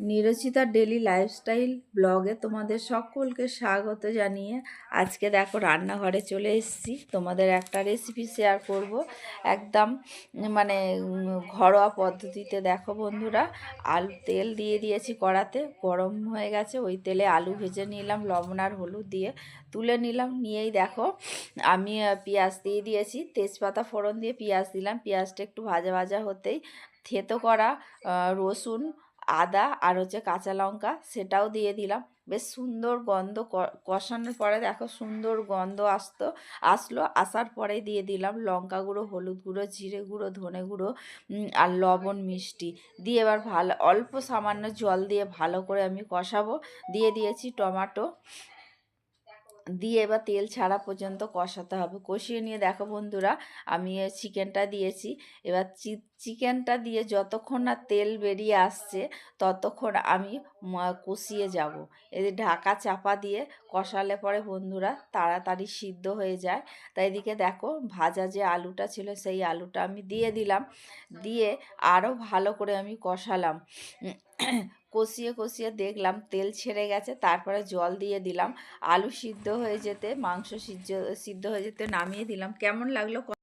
নিরচিতা daily lifestyle ব্লগে তোমাদের সকলকে স্বাগত জানিয়ে আজকে দেখো রান্নাঘরে চলে এসেছি। তোমাদের একটা রেসিপি শেয়ার করব। একদম মানে ঘরোয়া পদ্ধতিতে দেখো বন্ধুরা, আলু তেল দিয়ে দিয়েছি কড়াতে, গরম হয়ে গেছে, ওই তেলে আলু ভেজে নিলাম, লবণ আর হলুদ দিয়ে তুলে নিলাম, নিয়েই দেখো আমি পেঁয়াজ দিয়ে দিয়েছি, তেজপাতা ফোড়ন দিয়ে পেঁয়াজ দিলাম, পেঁয়াজটা একটু ভাজা ভাজা হতেই থেতো করা রসুন আদা আর হচ্ছে কাঁচা লঙ্কা সেটাও দিয়ে দিলাম। বেশ সুন্দর গন্ধ কষানোর পরে দেখো সুন্দর গন্ধ আসতো, আসলো, আসার পরে দিয়ে দিলাম লঙ্কা গুঁড়ো, হলুদ গুঁড়ো, জিরে গুঁড়ো, ধনে গুঁড়ো আর লবণ মিষ্টি। দিয়ে এবার ভালো, অল্প সামান্য জল দিয়ে ভালো করে আমি কষাবো। দিয়ে দিয়েছি টমেটো। দিয়ে এবার তেল ছাড়া পর্যন্ত কষাতে হবে। কষিয়ে নিয়ে দেখো বন্ধুরা, আমি চিকেনটা দিয়েছি। এবার চিকেনটা দিয়ে যতক্ষণ না তেল বেরিয়ে আসছে, ততক্ষণ আমি কষিয়ে যাব। যে ঢাকা চাপা দিয়ে কষালে পরে বন্ধুরা তাড়াতাড়ি সিদ্ধ হয়ে যায়। তাই এদিকে দেখো ভাজা যে আলুটা ছিল, সেই আলুটা আমি দিয়ে দিলাম। দিয়ে আরও ভালো করে আমি কষালাম। কষিয়ে কষিয়ে দেখলাম তেল ছেড়ে গেছে, তারপরে জল দিয়ে দিলাম। আলু সিদ্ধ হয়ে যেতে, মাংস সিদ্ধ সিদ্ধ হয়ে যেতে নামিয়ে দিলাম। কেমন লাগল?